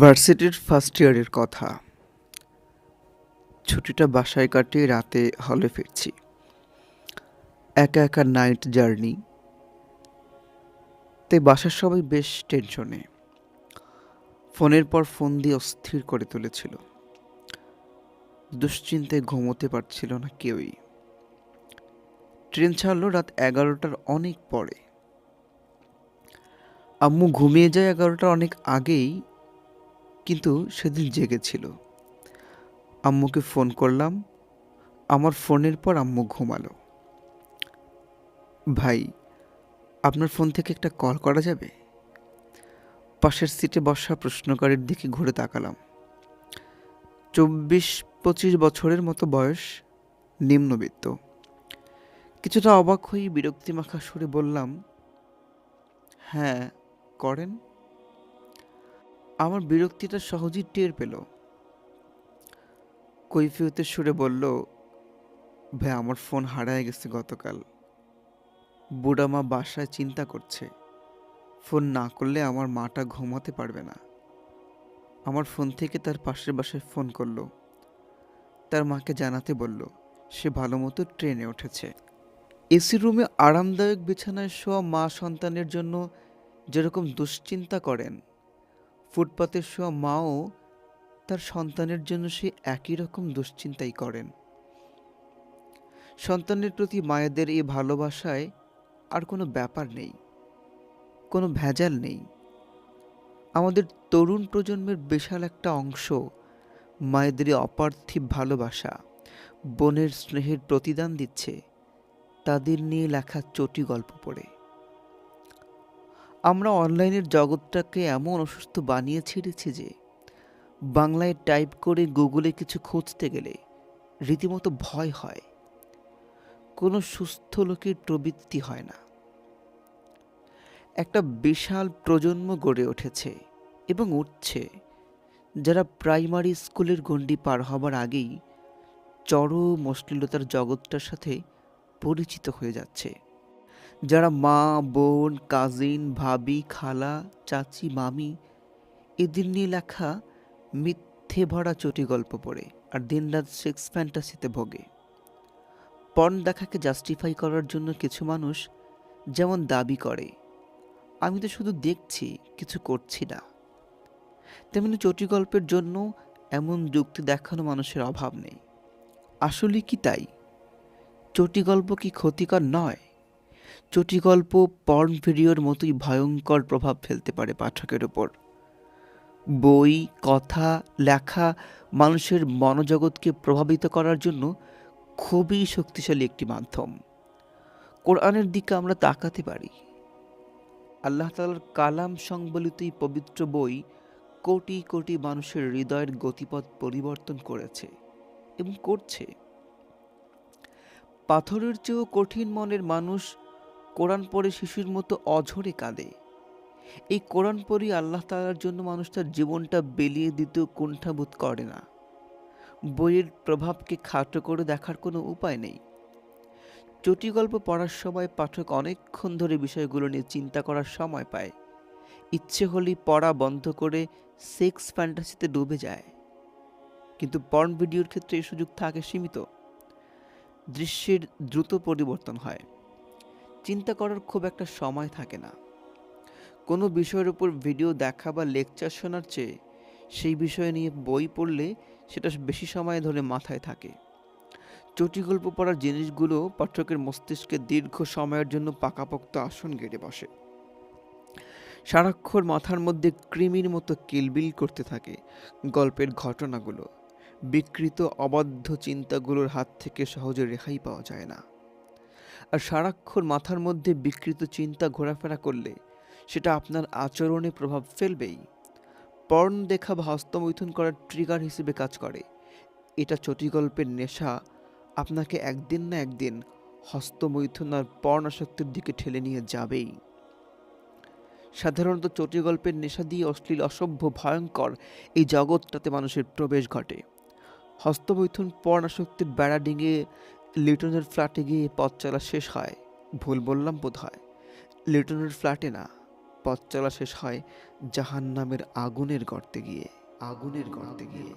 ভার্সিটির ফার্স্ট ইয়ারের কথা। ছুটিটা বাসায় কাটিয়ে রাতে হলে ফিরছি। একা একা নাইট জার্নি তাই বাসার সবাই বেশ টেনশনে ফোনের পর ফোন দিয়ে অস্থির করে তুলেছিল। দুশ্চিন্তায় ঘুমোতে পারছিল না কেউই। ট্রেন ছাড়লো রাত এগারোটার অনেক পরে। আম্মু ঘুমিয়ে যায় এগারোটার অনেক আগেই কিন্তু সেদিন জেগেছিল আম্মুকে ফোন করলাম। আমার ফোনের পর আম্মু ঘুমালো। ভাই, আপনার ফোন থেকে একটা কল করা যাবে? পাশের সিটে বসা প্রশ্নকারীর দিকে ঘুরে তাকালাম। চব্বিশ পঁচিশ বছরের মতো বয়স, নিম্নবিত্ত। কিছুটা অবাক হয়ে বিরক্তি মাখা সুরে বললাম হ্যাঁ করেন। আমার বিরক্তিটা সহজেই টের পেল। কৈফিয়তের সুরে বলল, ভাই, আমার ফোন হারায় গেছে গতকাল। বুড়া মা বাসায় চিন্তা করছে। ফোন না করলে আমার মাটা ঘুমাতে পারবে না। আমার ফোন থেকে তার পাশের বাসায় ফোন করল। তার মাকে জানাতে বলল, সে ভালো মতো ট্রেনে উঠেছে। এসি রুমে আরামদায়ক বিছানায় শোয়া মা সন্তানের জন্য যেরকম দুশ্চিন্তা করেন ফুটপাতে শোয়া মাও তার সন্তানের জন্য সে একই রকম দুশ্চিন্তাই করেন। সন্তানের প্রতি মায়েদের এই ভালোবাসায় আর কোনো ব্যাপার নেই, কোনো ভেজাল নেই। আমাদের তরুণ প্রজন্মের বিশাল একটা অংশ মায়েদের অপার্থিব ভালোবাসা, বোনের স্নেহের প্রতিদান দিচ্ছে, তাদের নিয়ে লেখা চটি গল্প পড়ে। আমরা অনলাইনের জগৎটাকে এমন অসুস্থ বানিয়ে ছেড়েছি যে, বাংলায় টাইপ করে গুগলে কিছু খুঁজতে গেলে রীতিমতো ভয় হয়। কোনো সুস্থ লোকের প্রবৃত্তি হয় না। একটা বিশাল প্রজন্ম গড়ে উঠেছে এবং উঠছে যারা প্রাইমারি স্কুলের গণ্ডি পার হবার আগেই চরম অশ্লীলতার জগৎটার সাথে পরিচিত হয়ে যাচ্ছে। যারা মা, বোন কাজিন ভাবি, খালা, চাচি, মামি, এদের নিয়ে লেখা মিথ্যে ভরা চটি গল্প পড়ে আর দিনরাত সেক্স ফ্যান্টাসিতে ভোগে। পর্ন দেখাকে জাস্টিফাই করার জন্য কিছু মানুষ যেমন দাবি করে, আমি তো শুধু দেখছি, কিছু করছি না। তেমনি চটি গল্পের জন্য এমন যুক্তি দেখানো মানুষের অভাব নেই। আসলে কি তাই? চটি গল্প কি ক্ষতিকর নয়? চটি গল্প পর্ন ভিডিওর মতোই ভয়ঙ্কর প্রভাব ফেলতে পারে পাঠকের ওপর। বই, কথা, লেখা মানুষের মনোজগৎকে প্রভাবিত করার জন্য খুবই শক্তিশালী একটি মাধ্যম। কোরআনের দিকে আমরা তাকাতে পারি। আল্লাহ তালার কালাম সংবলিত এই পবিত্র বই কোটি কোটি মানুষের হৃদয়ের গতিপথ পরিবর্তন করেছে এবং করছে। পাথরের চেয়েও কঠিন মনের মানুষ কোরআন পড়ে শিশুর মতো অঝরে কাঁদে। এই কোরআন পড়ি আল্লাহ তালার জন্য মানুষ তার জীবনটা বেলিয়ে দিতেও কুণ্ঠাবোধ করে না। বইয়ের প্রভাবকে খাটো করে দেখার কোনো উপায় নেই। চটি গল্প পড়ার সময় পাঠক অনেকক্ষণ ধরে বিষয়গুলো নিয়ে চিন্তা করার সময় পায়। ইচ্ছে হলেই পড়া বন্ধ করে সেক্স ফ্যান্টাসিতে ডুবে যায়। কিন্তু পর্ন ভিডিওর ক্ষেত্রে এই সুযোগ থাকে সীমিত। দৃশ্যের দ্রুত পরিবর্তন হয়। চিন্তা করার খুব একটা সময় থাকে না। কোনো বিষয়ের উপর ভিডিও দেখা বা লেকচার শোনার চেয়ে সেই বিষয় নিয়ে বই পড়লে সেটা বেশি সময় ধরে মাথায় থাকে। চটি গল্প পড়ার জিনিসগুলো পাঠকের মস্তিষ্কে দীর্ঘ সময়ের জন্য পাকাপোক্ত আসন গেড়ে বসে। সারাক্ষর মাথার মধ্যে কৃমির মতো কিলবিল করতে থাকে গল্পের ঘটনাগুলো। বিকৃত, অবাধ্য চিন্তাগুলোর হাত থেকে সহজে রেহাই পাওয়া যায় না। আর সারাক্ষণ মাথার মধ্যে বিকৃত চিন্তা ঘোরাফেরা করলে সেটা আপনার আচরণে প্রভাব ফেলবেই। পর্ন দেখা বা হস্তমৈথুন করার ট্রিগার হিসেবে কাজ করে। এটা চটি গল্পের নেশা। আপনাকে একদিন না একদিন হস্তমৈথুন আর পর্ণ আসক্তির দিকে ঠেলে নিয়ে যাবেই। সাধারণত চটি গল্পের নেশা দিয়ে অশ্লীল, অসভ্য, ভয়ঙ্কর এই জগৎটাতে মানুষের প্রবেশ ঘটে। হস্তমৈথুন, পর্ণাসক্তির বেড়া ডিঙে লিটনের ফ্ল্যাটে গিয়ে পথ চলা শেষ হয়, ভুল বললাম বোধ হয় লিটনের ফ্ল্যাটে না, পথ চলা শেষ হয় জাহান নামের আগুনের গর্তে গিয়ে, আগুনের গর্তে গিয়ে।